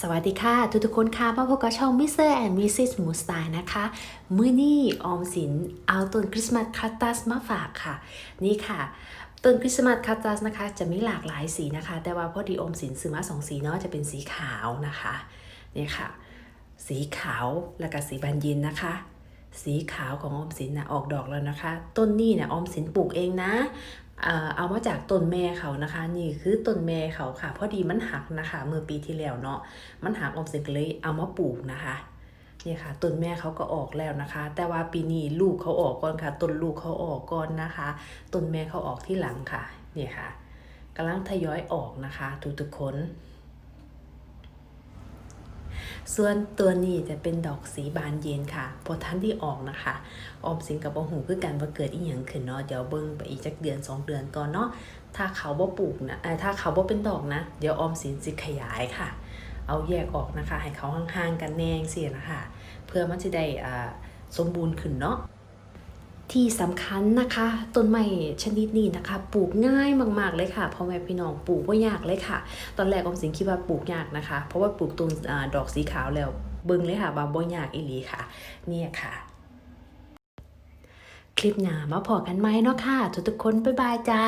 สวัสดีค่ะ ทุกทุกๆคนค่ะมาพบกับช่อง Mr. and Mrs. m o o Style นะคะ มื้อนี้ออมสินเอาต้นคริสต์มาสคัตตัสมาฝากค่ะ นี่ค่ะต้นคริสต์มาสคัตตัสนะคะ จะมีหลากหลายสีนะคะ แต่ว่าพอดีออมสินซื้อมาสองสีเนาะจะเป็นสีขาวนะคะนี่ค่ะ สีขาวแล้วก็สีบานเย็นนะคะ สีขาวของออมสินนะออกดอกแล้วนะคะ ต้นนี้เนี่ยออมสินปลูกเองนะเอามาจากต้นแม่เขานะคะ นี่คือต้นแม่เขาค่ะ พอดีมันหักนะคะ เมื่อปีที่แล้วเนาะมันหักออมสินก็เลยเอามาปลูกนะคะนี่ค่ะต้นแม่เขาก็ออกแล้วนะคะ แต่ว่าปีนี้ลูกเขาออกก่อนค่ะต้นลูกเขาออกก่อนนะคะต้นแม่เขาออกที่หลังค่ะนี่ค่ะกำลังทยอยออกนะคะ ทุกๆคน ส่วนตัวนี้จะเป็นดอกสีบานเย็นค่ะพอท่านที่ออกนะคะ ออมสินกับบหูคือกันว่าเกิดอีหยังขึ้นเนาะเดี๋ยวเบิ้งไปอีกจักเดือนสองเดือนก่อนเนาะถ้าเขาบ่ปลูกนะถ้าเขาบ่เป็นดอกนะ เดี๋ยวออมสินสิขยายค่ะ เอาแยกออกนะคะ ให้เขาห่างๆกันแนงสินะคะ เพื่อมันจะได้สมบูรณ์ขึ้นเนาะ ที่สำคัญนะคะต้นไม้ชนิดนี้นะคะ ปลูกง่ายมากๆเลยค่ะพ่อแม่พี่น้องปลูกว่ายากเลยค่ะ ตอนแรกอมสินคิดว่าปลูกยากนะคะ เพราะว่าปลูกต้นอดอกสีขาวแล้วเบิ่งเลยค่ะว่าบ่ยากอีหลีค่ะ เนี่ยค่ะ คลิปหน้ามาพอกันไหมเนาะค่ะ ทุกๆคนบ๊ายบายจ้า